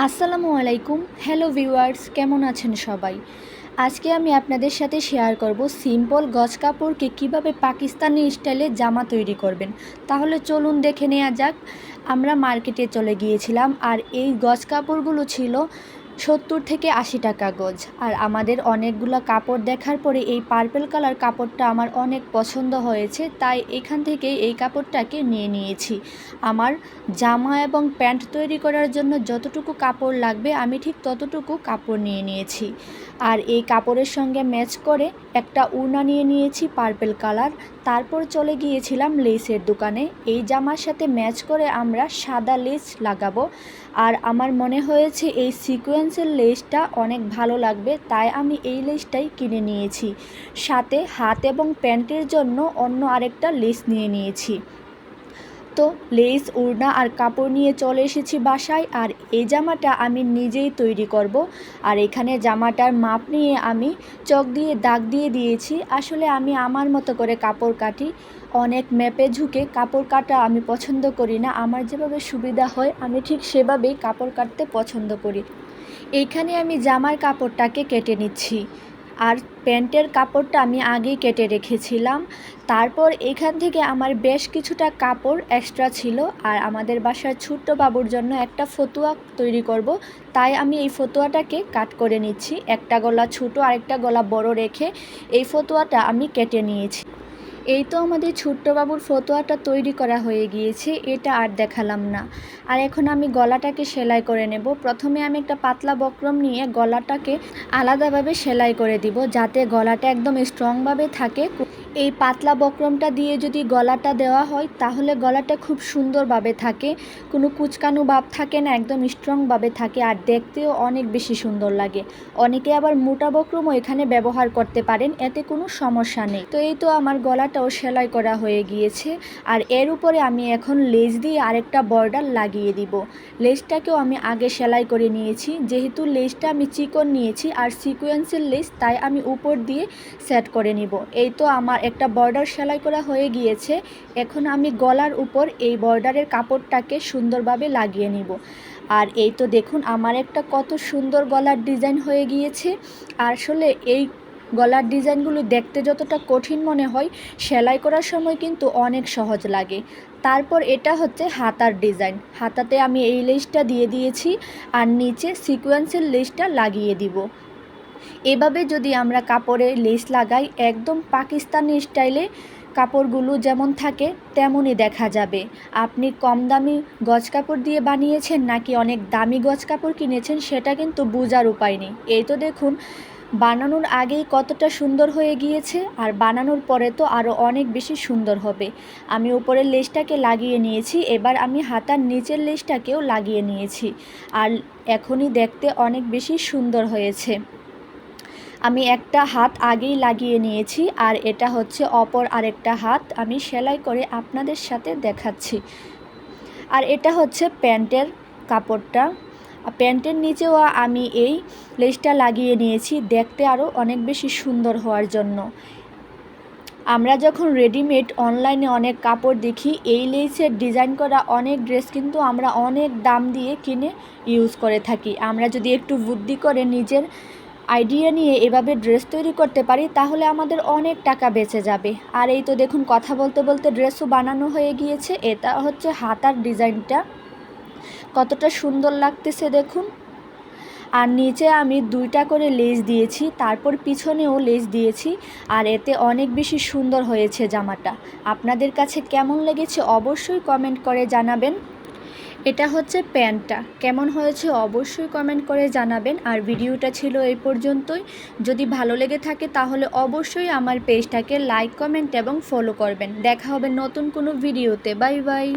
আসসালামু আলাইকুম। Hello viewers কেমন আছেন সবাই? আজকে আমি আপনাদের সাথে শেয়ার করব সিম্পল গজ কাপড়কে কীভাবে পাকিস্তানি স্টাইলে জামা তৈরি করবেন। তাহলে চলুন দেখে নেওয়া যাক। আমরা মার্কেটে চলে গিয়েছিলাম আর এই গজ কাপড়গুলো ছিল সত্তর থেকে আশি টাকা গজ। আর আমাদের অনেকগুলো কাপড় দেখার পরে এই পার্পেল কালার কাপড়টা আমার অনেক পছন্দ হয়েছে, তাই এখান থেকে এই কাপড়টাকে নিয়ে নিয়েছি। আমার জামা এবং প্যান্ট তৈরি করার জন্য যতটুকু কাপড় লাগবে, আমি ঠিক ততটুকু কাপড় নিয়ে নিয়েছি। আর এই কাপড়ের সঙ্গে ম্যাচ করে একটা উড়না নিয়ে নিয়েছি পার্পেল কালার তারপর চলে গিয়েছিলাম লেসের দোকানে। এই জামার সাথে ম্যাচ করে আমরা সাদা লেস লাগাবো। আর আমার মনে হয়েছে এই সিকোয়েন্সের লেসটা অনেক ভালো লাগবে, তাই আমি এই লেসটাই কিনে নিয়েছি। সাথে হাত এবং প্যান্টের জন্য অন্য আরেকটা লেস নিয়ে নিয়েছি। তো লেস ওড়না আর কাপড় নিয়ে চলে এসেছি বাসায়, আর এই জামাটা আমি নিজেই তৈরি করব। আর এখানে জামাটার মাপ নিয়ে আমি চক দিয়ে দাগ দিয়ে দিয়েছি। আসলে আমি আমার মতো করে কাপড় কাটি, অনেক ম্যাপে ঝুঁকে কাপড় কাটা আমি পছন্দ করি না। আমার যেভাবে সুবিধা হয়, আমি ঠিক সেভাবেই কাপড় কাটতে পছন্দ করি। এইখানে আমি জামার কাপড়টাকে কেটে নিচ্ছি। আর প্যান্টের কাপড়টা আমি আগেই কেটে রেখেছিলাম। তারপর এখান থেকে আমার বেশ কিছুটা কাপড় এক্সট্রা ছিল। আর আমাদের বাসার ছোট্ট বাবুর জন্য একটা ফতুয়া তৈরি করব। তাই আমি এই ফতুয়াটাকে কাট করে নিচ্ছি। একটা গলা ছোটো আরেকটা গলা বড় রেখে এই ফতুয়াটা আমি কেটে নিয়েছি। এই তো আমাদের ছোট্টবাবুর ফতোয়াটা তৈরি করা হয়ে গিয়েছে, এটা আর দেখালাম না। আর এখন আমি গলাটাকে সেলাই করে নেব। প্রথমে আমি একটা পাতলা বক্রম নিয়ে গলাটাকে আলাদাভাবে সেলাই করে দিব, যাতে গলাটা একদম স্ট্রংভাবে থাকে। এই পাতলা বক্রমটা দিয়ে যদি গলাটা দেওয়া হয়, তাহলে গলাটা খুব সুন্দরভাবে থাকে। কোনো কুচকানো ভাব থাকে না, একদম স্ট্রংভাবে থাকে আর দেখতেও অনেক বেশি সুন্দর লাগে। অনেকে আবার মোটা বক্রমও এখানে ব্যবহার করতে পারেন, এতে কোনো সমস্যা নেই। তো এই তো আমার গলাটাও সেলাই করা হয়ে গিয়েছে আর এর উপরে আমি এখন লেজ দিয়ে আরেকটা বর্ডার লাগিয়ে দিব। লেজটাকেও আমি আগে সেলাই করে নিয়েছি, যেহেতু লেজটা আমি চিকন নিয়েছি আর সিকোয়েন্সের লেজ, তাই আমি উপর দিয়ে সেট করে নিব। এই তো আমার একটা বর্ডার সেলাই করা হয়ে গিয়েছে। এখন আমি গলার উপর এই বর্ডারের কাপড়টাকে সুন্দরভাবে লাগিয়ে নিব। আর এই তো দেখুন, আমার একটা কত সুন্দর গলার ডিজাইন হয়ে গিয়েছে। আসলে এই গলার ডিজাইনগুলো দেখতে যতটা কঠিন মনে হয়, সেলাই করার সময় কিন্তু অনেক সহজ লাগে। তারপর এটা হচ্ছে হাতার ডিজাইন হাতাতে আমি এই লেসটা দিয়ে দিয়েছি, আর নিচে সিকোয়েন্সের লেসটা লাগিয়ে দিব। এভাবে যদি আমরা কাপড়ে লেস লাগাই, একদম পাকিস্তানি স্টাইলে কাপড়গুলো যেমন থাকে, তেমনই দেখা যাবে। আপনি কম দামি গজ কাপড় দিয়ে বানিয়েছেন নাকি অনেক দামি গজ কাপড় কিনেছেন, সেটা কিন্তু বোঝার উপায় নেই। এই তো দেখুন, বানানোর আগেই কতটা সুন্দর হয়ে গিয়েছে, আর বানানোর পরে তো আরও অনেক বেশি সুন্দর হবে। আমি উপরের লেসটাকে লাগিয়ে নিয়েছি, এবার আমি হাতার নিচের লেসটাকেও লাগিয়ে নিয়েছি। আর এখনই দেখতে অনেক বেশি সুন্দর হয়েছে। আমি একটা হাত আগেই লাগিয়ে নিয়েছি, আর এটা হচ্ছে অপর আরেকটা হাত। আমি সেলাই করে আপনাদের সাথে দেখাচ্ছি। আর এটা হচ্ছে প্যান্টের কাপড়টা। প্যান্টের নিচেও আমি এই লেসটা লাগিয়ে নিয়েছি, দেখতে আরও অনেক বেশি সুন্দর হওয়ার জন্য। আমরা যখন রেডিমেড অনলাইনে অনেক কাপড় দেখি, এই লেসের ডিজাইন করা অনেক ড্রেস কিন্তু আমরা অনেক দাম দিয়ে কিনে ইউজ করে থাকি। আমরা যদি একটু বুদ্ধি করে নিজের আইডিয়া নিয়ে এভাবে ড্রেস তৈরি করতে পারি, তাহলে আমাদের অনেক টাকা বেঁচে যাবে। আর এই তো দেখুন, কথা বলতে বলতে ড্রেসও বানানো হয়ে গিয়েছে। এটা হচ্ছে হাতার ডিজাইনটা। কতটা সুন্দর লাগতেছে দেখুন। আর নিচে আমি দুইটা করে লেজ দিয়েছি, তারপর পিছনেও লেজ দিয়েছি। আর এতে অনেক বেশি সুন্দর হয়েছে জামাটা। আপনাদের কাছে কেমন লেগেছে অবশ্যই কমেন্ট করে জানাবেন। এটা হচ্ছে প্যান্টটা কেমন হয়েছে অবশ্যই কমেন্ট করে জানাবেন। আর ভিডিওটা ছিল এই পর্যন্তই। যদি ভালো লেগে থাকে তাহলে অবশ্যই আমার পেজটাকে লাইক কমেন্ট এবং ফলো করবেন। দেখা হবে নতুন কোনো ভিডিওতে বাই বাই